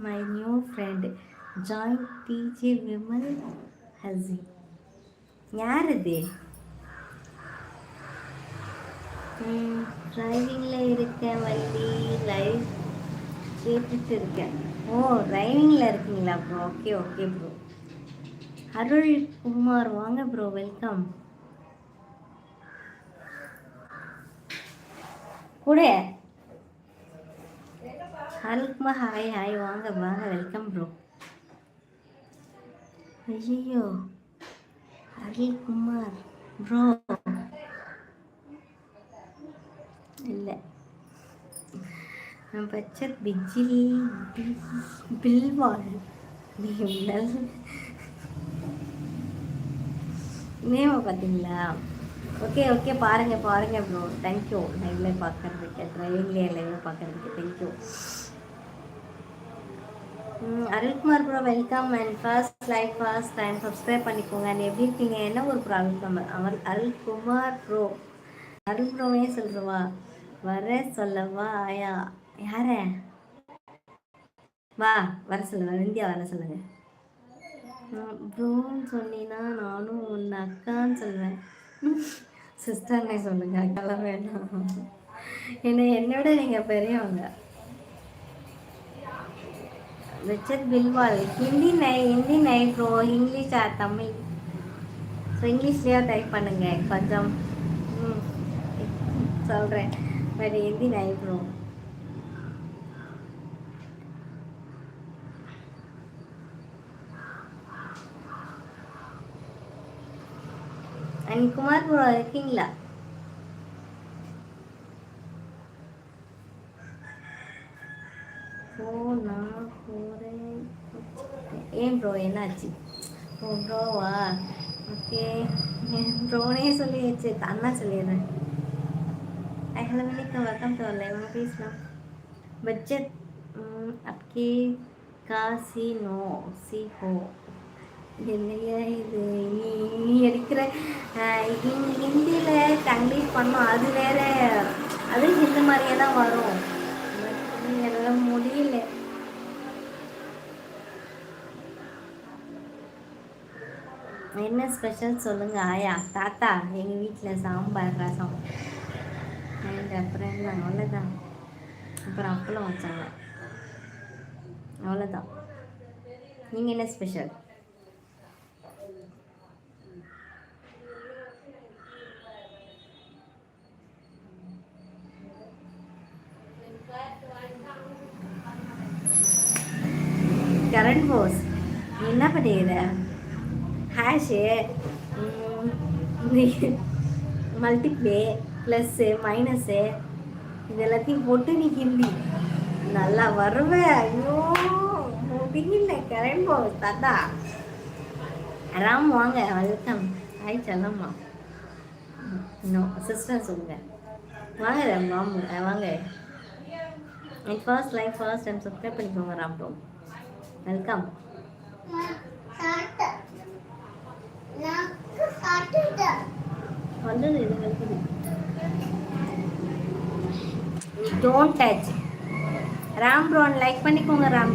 My new friend join DJ Vimal Hussey யார் இது டிரைவிங்கில் இருக்கேன் வண்டி லைவ் கேட்டுட்டு இருக்கேன் ஓ டிரைவிங்கில் இருக்கீங்களா bro okay okay bro Arul Kumar வாங்க ப்ரோ வெல்கம் கூட அருள்குமார் ஹாய் ஹாய் வாங்க வாங்க. வெல்கம் ப்ரோ ஐயோ அருள்குமார் ப்ரோ இல்லை. பச்சர் பிஜில் பில்வாள் நீங்கள் நேமை பார்த்தீங்களா ஓகே ஓகே பாருங்கள் பாருங்கள் ப்ரோ தேங்க்யூ லைவ்ல பார்க்குறதுக்கு ட்ரைவிங்லேயே லைவ்ல பார்க்குறதுக்கு thank you Arulkumar bro welcome and first like first time subscribe பண்ணிக்கோங்க. அண்ட் எப்படி இருக்கீங்க? என்ன ஒரு ப்ரோ அருள்குமார் அவர் அருள்குமார் ப்ரோ அருள் ப்ரோவே சொல்கிறவா வர சொல்லவா? ஆயா யார? வா வர சொல்லுங்க. இந்தியா வர சொல்லுங்க. ப்ரோன்னு சொன்னீங்கன்னா நானும் உன் அக்கான்னு சொல்லுவேன். சிஸ்டர்னே சொல்லுங்க. அக்கெல்லாம் வேண்டாம் என்ன என்னோட நீங்கள் பெரியவங்க. ரிச்சர்ட் பில்வால் ஹிந்தி நை ஹிந்தி நை bro English or Tamil so இங்கிலீஷ்லேயே type பண்ணுங்க கொஞ்சம் ம் சொல்கிறேன் பட் ஹிந்தி நை ப்ரோ அண்ட் குமார் ப்ரோ இருக்கீங்களா ஓ நான் போகிறேன் ஏன் ப்ரோ என்னாச்சு ஓ ப்ரோவா ஓகே ப்ரோனே சொல்லியாச்சு அண்ணா சொல்லிடுறேன் ஐ ஹலோ வணக்கம் வெல்கம் டு லைவ் பேசலாம் பட்ஜெட் அப்கே காசி நோ சி ஹோ இல்லையா இது நீ நீ எடுக்கிற ஹிந்தியில் தங்கிலீஷ் பண்ணோம் அது வேற அது இந்த மாதிரியே தான் வரும் முடியல. என்ன ஸ்பெஷல் சொல்லுங்க ஆயா? தாத்தா எங்கள் வீட்டில் சாம்பார் ரசம். அண்ட் அப்புறம் என்ன? அவ்வளோதான் அப்புறம் அப்பளம் வச்சாங்க. அவ்வளோதான் நீங்கள் என்ன ஸ்பெஷல் கரண் போஸ். நீ என்ன பண்ணிக்கிற? ஹேஷு மல்டிப்ளே ப்ளஸ்ஸு மைனஸு இது எல்லாத்தையும் போட்டு நீ ஹிந்தி. நல்லா வருவேன் ஐயோ முடியல. கரண் போஸ் தாத்தா. ராம் வாங்க. வெல்கம் ஹாய் செல்லம்மா. இன்னும் சிஸ்டர் சொல்லுங்க. வாங்க ராம் வாங்க. என் first like first time subscribe பண்ணிக்கோங்க ராம் ப்ரோ. வெல்கம் வந்தது இது வெல்கம் டோன்ட் டச் ராம் ப்ரோன் லைக் பண்ணிக்கோங்க ராம்